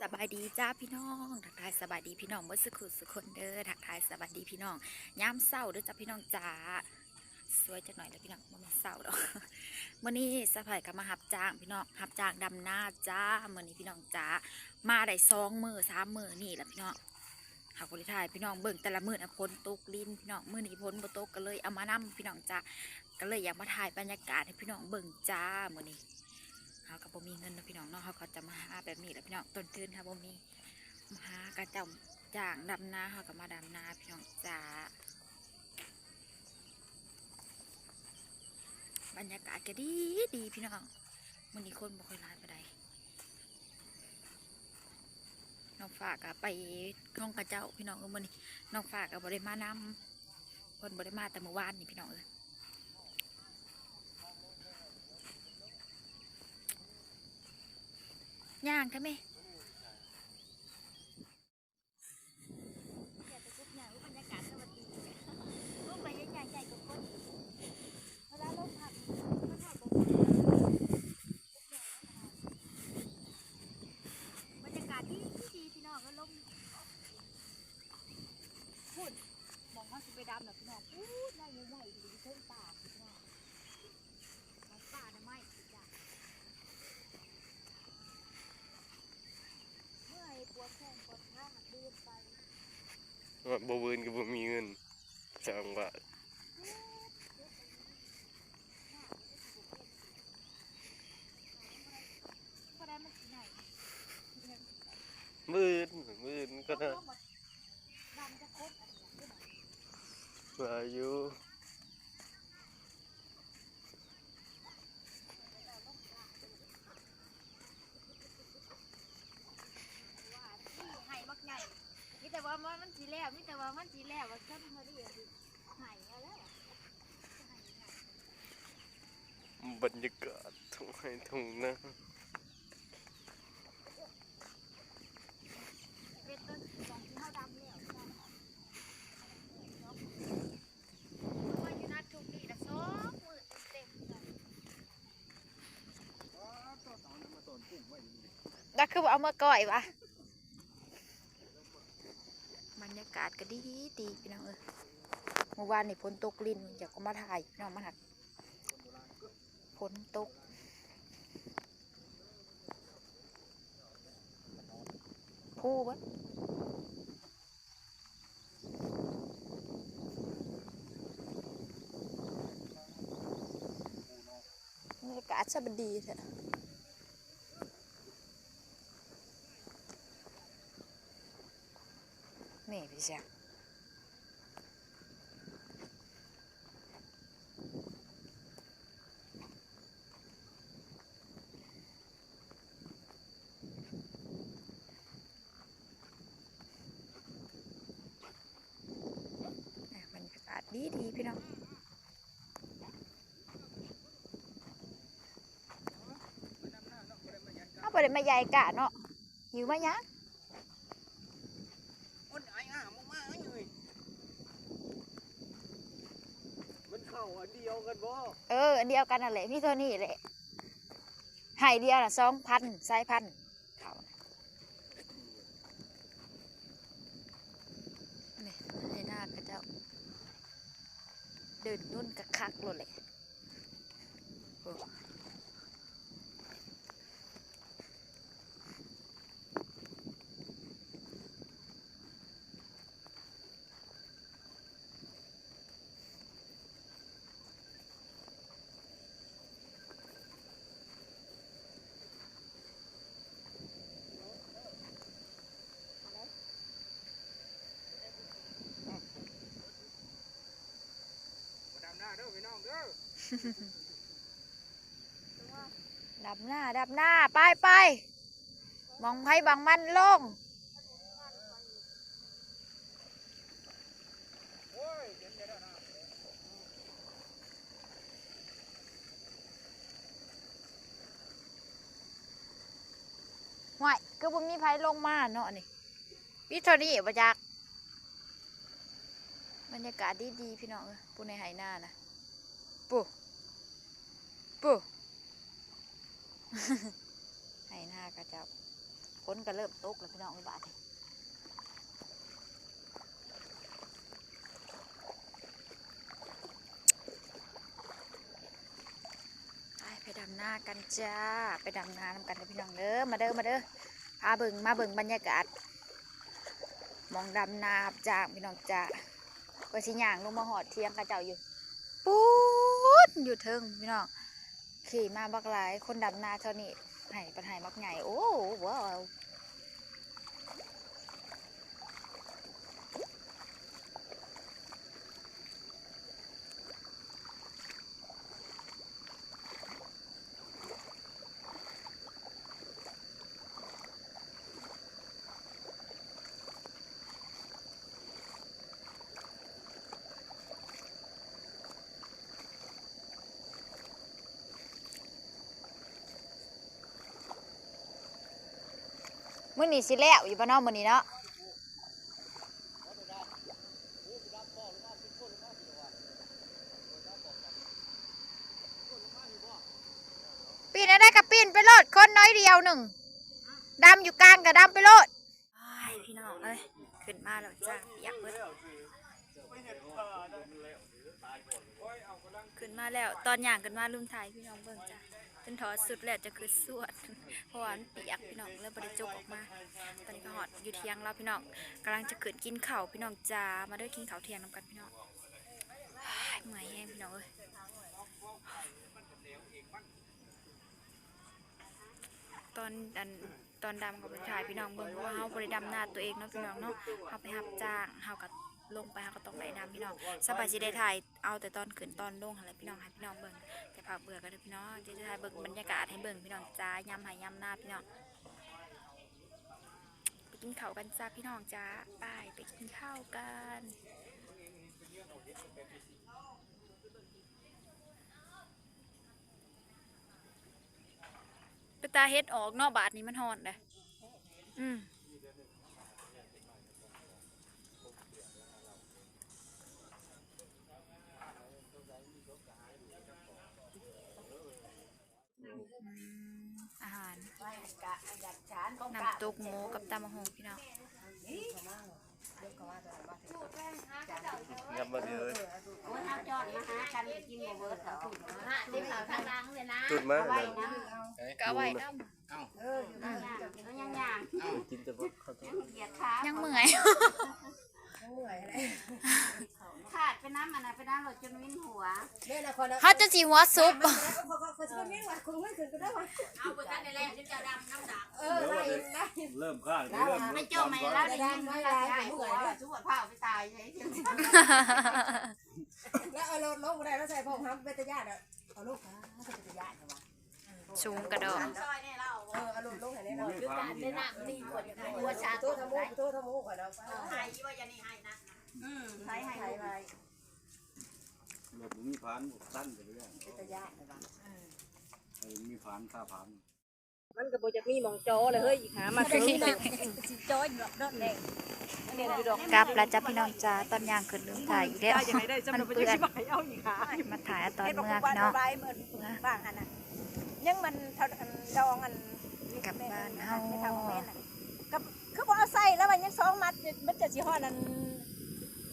สบายดีจ้าพี่น้องทักทายสบายดีพี่น้องเมื่อสักครู่สุคนเด้อทักทายสบายดีพี่น้องย้ำเศร้าเด้อจ้าพี่น้องจ้าสวยจังหน่อยแล้วพี่น้องมันเศร้าดอกมื่อนี้สะพายก็มาหับจ้างพี่น้องหับจ้างดำหน้าจ้าเมื่อนี้พี่น้องจ้ามาได้สองมือสามมือนี่แหละพี่น้องหากบริทายพี่น้องเบิ่งแต่ละมือนะพ้นตกลิ้นพี่น้องมือนี้พ้นบ่ตกก็เลยเอามานํพี่น้องจ้าก็เลยอยากมาถ่ายบรรยากาศให้พี่น้องเบิ่งจ้าเมื่อนี้ เขาก็บ่มีเงินนะพี่น้องเนาะเขาก็จะมาหาแบบนี้แหละพี่น้องต้นทุนค่ะบ่มีมาหากระเจ้าจ้างดำนาเขาก็มาดำนาพี่น้องจ้าบรรยากาศก็ดีดีพี่น้องมื้อนี้คนบ่ค่อยร้ายปใดน้องฝากก็ไปห้องกระเจ้าพี่น้องเออมื้อนี้น้องฝากก็บ่ไดมาน้ำเพิ่นบ่ไดมาแต่เมื่อวานนี่พี่น้องเอ้ย ย่างใช่ไหมบรรยากาศดีดีพี่น้องก็ลมพูดมองว่าสิไปดำหน่อยพี่น้องพูดได้ใหญ่ๆอยู่ที่เส้นป่าพี่น้องมันป่าทำไมจ้ะ เมื่อยปวดแข้งปวดขาหักดื้อไป ว่าบ่เวินก็บ่มีเงินสองบาท ก็ได้มันที่ไหน หมื่นหมื่นก็ได้ ดำจะคดอันนี้ด้วยหน่อย ว่าอยู่ว่าที่ไห้มักใหญ่มีแต่ว่ามันมันสีแล้วมีแต่ว่ามันสีแล้วว่าขึ้นมาดิคือไห้เอาแล้วอะจะไห้ยังไงบรรยากาศทุ่งไร่ทุ่งนา เป็นต้นสองที่เท่าดำแล้วเพราะว่าอยู่นัดทุกปีละสองมือเต็มๆเลย ดักคือว่าเอามาก่อยวะบรรยากาศก็ดีดีพี่น้องเออเมื่อวานนี่ฝนตกลินอยากก็มาถ่ายพี่น้องมาหักฝนตกพูบดบรรยากาศสบดีเถอะ นี่พี่เชียงอะบรรยากาศดีดีพี่น้องเอาไปเลยมาใหญ่กะเนาะหิวมายัง มันไอ้อะมึงมาไอ้เอ้ยมันเข้า อันเดียวกันบ่เออ อันเดียวกันนั่นแหละมีเท่านี้แหละไห่เดียวละสองพันสายพันธุ์เขาน่ะนี่ให้หน้ากระเจ้า เดินนุ่นกะคักๆเลยแหละโอ้ ดับหน้า ดับหน้า ไปไป มองไพ่บางมันลงห่วยก็บ่มีไผลงมาเนาะนี่วิทอนี่ประจักบรรยากาศดีดีๆพี่น้องเอ้ยปูในไหหน้านะปูปู ไหหน้ากระเจ้า ฝนก็เริ่มตกแล้วพี่น้องอุบาทไปดำนากันจ้า ไปดำนานำกันเด้อพี่น้องเด้อ มาเด้อ มาเด้อ พาเบิ่งมาเบิ่งบรรยากาศ มองดำนาจ้าพี่น้องจ้าก็สิย่างลงมาหอดเทียงกับเจ้าอยู่ปู๊ดอยู่เทิงพี่น้อง ขี่มาบักหลาย คนดำนาเท่านี้ ไห่ปัญหามักใหญ่โอ้ว้าว มื้อนี้สิแล้วอยู่บ้านนอกมื้อนี้เนาะปีนได้กับปีนไปโลดคนน้อยเดียวหนึ่งดำอยู่กลางกับดำไปโลดอ้ายพี่น้องเอ้ยขึ้นมาแล้วจ้าอยากเบิดขึ้นมาแล้วตอนอย่างขึ้นมาลุมถ่ายพี่น้องเบิ่งจ้า จนถอดสุดแล้วจะคือสวดเพราะว่ามันเปียกพี่น้องแล้วบริจกออกมาตอนนี้ก็หอดอยู่เที่ยงแล้วพี่น้องกำลังจะขึ้นกินเข้าพี่น้องจ้ามาด้อกินเข้าเทียงน้ำกันพี่น้องอ้ายเมื่อยแห้งพี่น้องเอ้ยตอนอันตอนดำกับไปถ่ายพี่น้องเบิ่งว่าเฮาบริดำหน้าตัวเองเนาะพี่น้องเนาะเฮาไปรับจ้างเฮาก็ ลงไปฮาก็ต้องได้ำพี่น้องสบายสิได้ถ่ายเอาแต่ตอนขึ้นตอนลงอะไรพี่น้องให้พี่น้องเบิ่งแต่ผักเบื่อกันเด้พี่น้องจะถ่ายเบิ่งบรรยากาศให้เบิ่งพี่น้องจ้ายำห้ยยำหน้าพี่น้องไปกินข้าวกันจ้าพี่น้องจ้าไปไปกินข้าวกันไปตาเฮ็ดออกเนอกบาทนี้มันหอนเลยอืม น้ำตกหมูกับตำมะฮงพี่น้องยับมาเถอะโอ้ยเอาจอดมาหากันกินหมูเบิร์ดเหรอฮะที่ เขาทางล้างเลยนะจุดมาเอาไว้เลยนะก็เอาไว้น้เออแล้วยังย่างกินแต่ว่าข้าวต้มเหยียดขาำยังเมื่อยขาดไปน้ำมันนะไปน้ำรถจนวิ่นหัวเขาจะสีหัวซุปเอาไปกันในแรกที่จะดำน้ำดักเริ่มข้างเริ่มไม่จมไม่แล้วได้ยินไม่ได้หายหัวชั่วเผาไปตายเลยแล้วเอารถลงมาได้แล้วใส่พงครับเบตญาติอะเอาลูกอะเบตญาติเหรอวะ สูงกระดองซอยเนี่ยเราเออเอาลูกลงไหนเนี่ยเราคือการได้น้ำดีกว่าหัวชาโทตัวษทำทำมูไมกโทษทำมูกก่อนเราหายว่าจะนี่หายนะอืมหายหายไทยไปแบบมีผานสั้นไปเรื่อยเบตญาติเหรอวะมีผานข้าผานมันก็บ่จะมีมองโจเลยเฮ้ยหามาซื้อนะโจอยู่ดอกแดงเรียนอยู่ดอกกลับแล้วจ้าพี่น้องจ้าตอนย่างขึ้นลืมถ่ายอีกแล้วยังไงได้จำมันเป็นเปื้อนจะไปเอาอีกหามาถ่ายตอนเฮ็ดบอกเมื่อว่าพี่น้องใบเหมือนบ้างอันน่ะ ยังมันเท่าดองอันกลับบ้านเฮาไม่เท่าแม่น่ะกับคือบ่เอาใส่แล้วมันยังสองมัดมันจะสิฮอดอัน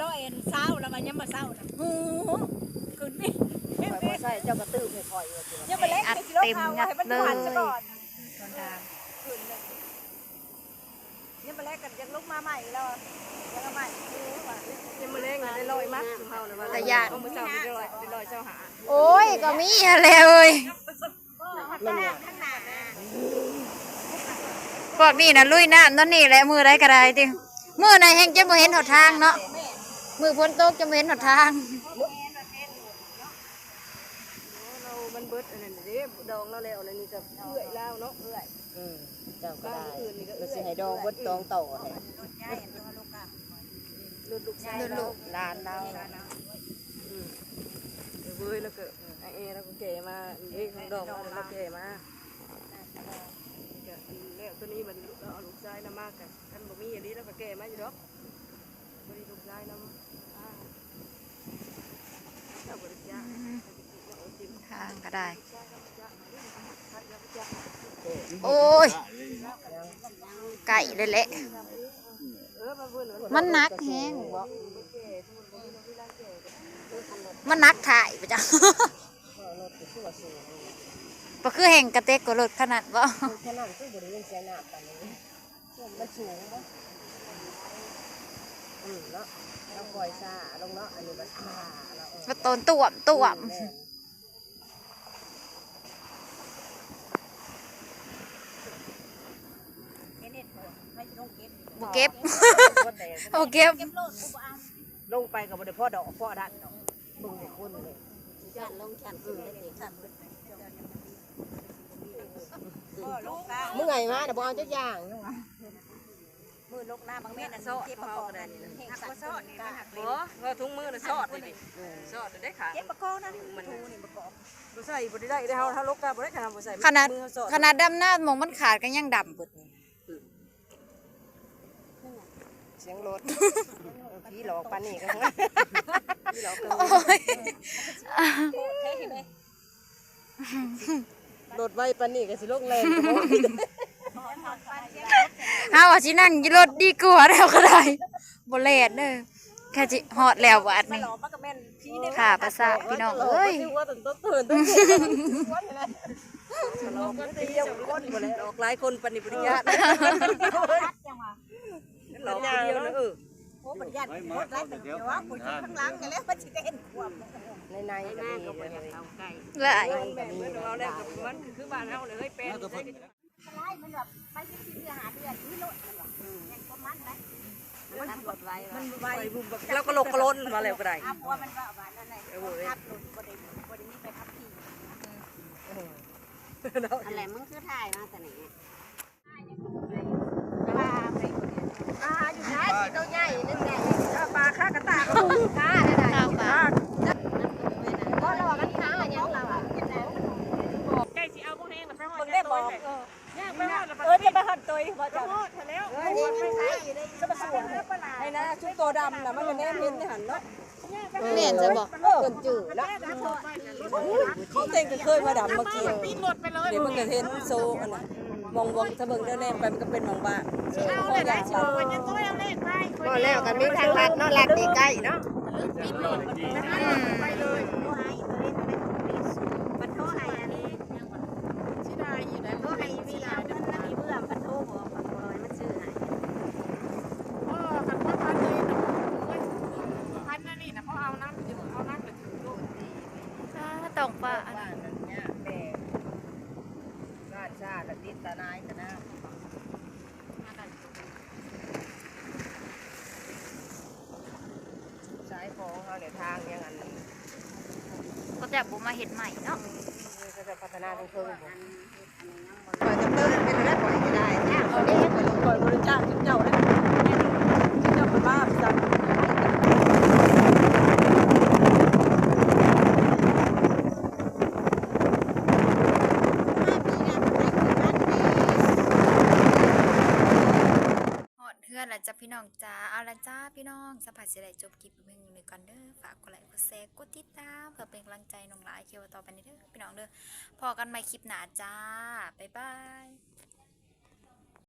ร้อยอันเศร้าแล้วมันยังมาเศร้าน่ะหูขึ้นนี่บ่ใส่เจ้ากระตื้อไม่ค่อยว่ายังไปเล็กไปกิโลข้าให้มันหวานซะก่อนตอนดามขึ้นเลยยังไปเล็กกันยังลุกมาใหม่แล้วยังมาใหม่ยังมาเล็กได้ลอยมัดของเฮานะว่าแต่ยานเอามือเจ้ลอยไปลอยเจ้าหาโอ้ยก็มีอะไรเอ้ย ข้างหน้าข้างหน้าพวกนี้นะลุยน้ำนั่นนี่แหละมือได้ก็ได้จริงมือไหนแห้งจะบ่เห็นหนทางเนาะมือฝนตกจะบ่เห็นหนทางเรามันเบิดอันนั้นเด้ดองเราแล้วแล้วนี่ก็เอื้อยแล้วเนาะเอื้อยอืมเจ้าก็บ้านได้อื่นนี่ก็ก็เอื้อยสิให้ดองเบิดตองโตให้ลุดลูกชายลุดลูกหลานเราเว้ยแล้วก็ ไอเอแล้วก็เก๋มาเอ้ของดองแล้วเราเก๋มาแล้วตัวนี้มันเราเอาลูกชายนำมากกันกันบ่มีอันนี้แล้วก็เก๋มาอยู่ดอกบ่ได้ลูกชายนำอ่าเจ้าบ่ได้จ้าทางก็ได้ โอ้โอ้ยยไก่เลยแหละมันหนักแฮงบ่มันหนักถ่ายปะ จ๊ะบ่คือแห่งกระเตกกว่ารถขนาดบ่แค่นั้นคือบริเวณเสียหน้ากันนี้มันสูงบ่อืมเนาะเราปล่อยซาลงเนาะอันนี้มันซาแล้วเออมาตนต่วมต่วมแม่นบ่เก็บคนใดบ่เก็บ ลงไปกับบริพ่อดอกพ่อดันดอกเบึงในคนเลย จันลงจันขึ้นได้ดีจันมึงไงมาเดี๋ยวบอาจักอย่างมือลกหน้าบางเม็ดน่ะโซ่เก็บประกอบได้นี่นหักบ่โซ่นี่มันหักเลยโอ้ถุงมือน่ะสอดนี่ดิสอดได้ขาเก็บประกอบนั่นมันทูนี่ประกอบบ่ใส่บ่ได้ได้เฮาเฮาลกกาบ่ได้ขนาดบ่ใส่ขนาดขนาดดำหน้ามองมันขาดก็ยังดำเบิดนี่เสียงรถพี่หลอกปานนี่กันพี่หลอกกัน โอ้ยเท่ไหมรถไว้ปานนี่ก็สิลงแรงก็บ่เฮาว่าสินั่งอยู่รถดีกว่าแล้วก็ได้บ่แล่นเด้อแค่สิฮอดแล้วบาดมานี้หลอมมันก็แม่นพี่ได้ค่ะภาษาพี่น้องเอ้ยว่าตื่นต้นตื่นต้นลกเดียวคนบ่ได้ออกหลายคนปฏิบัติญาณจังหวะหลอกเดียวนะเออ อ้มันยันโคตรไรแต่เดี๋ยวว่าคนข้างหลังกันแล้วมันสิได้เห็นความในในก็มีเลยหลายแบบเหมือนเราแล้วกับมันคือบ้านเฮาเลยเฮ้ยแป้นไล่มันแบบไปที่เดือนหาเดือนนี่โลดมันแบบแม่นประมาณนั้นมันปวดไว้มันไวบุมแล้วก็ลกกระล้นมาแล้วก็ได้อาพัวมันก็ว่านั่นแหละขับรถบ่ได้บ่ได้มีไปขับขี่อะไรมึงคือถ่ายมาแต่ไหน ปลาไปอ่าอยู่ไหนสิตัวใหญ่นั่นไง ปลาค่ากระตากค้าได้ข้าปลาเพราะเรากันค้าอย่างเราอะมึงได้บอกเออจะไปหันตัวบ่จ้ะไอ้นะชุดตัวดำน่ะมันก็แน่เห็นหันเนาะแม่นจะบอกเกินจืดแล้วเขาเต็งก็เคยมาดำมาเกี่ยวเดี๋ยวมันก็เห็นโซอันน่ะ มองวงถ้าเบิ่งได้แน่ไปมันก็เป็นบางบ้านเอาเลยได้สิก็แล้วกันมีทางลัดเนาะลัดนี่ใกล้เนาะมันโทรให้อันนี้สิได้อยู่ได้โทรให้มีเอาเงินแล้วมีเนาบ่ให้มันซื้อให้ต้องปลา บ้านนั้นเนี่ยแม่บ้านชา ติติดตานายตะนาสายของเขาเนี่ยทางยังอันนี้ก็จะบ่มาเฮ็ดใหม่เนาะก็จะพัฒนาตรงเพิ่มบ่ปล่อยจะเติมเป็นได้ปล่อยไม่ได้เนี่ยเขาเรียกปล่อยบริจาคเจ้าได้เจ้าเป็นบ้าจัง ฮอดเฮือนแล้วจ้ะพี่ น้องจ้าเอาละจ้าพี่น้องสัมผัสสิได้จบคลิปเพียงนี้ก่อนเด้อฝากกดไลค์กดแชร์กดติดตามเพื่อเป็นกำลังใจน้องหลายเคียวต่อไปนี้เด้อพี่น้องเด้อพอกันใหม่คลิปหน้าจ้าบ๊ายบาย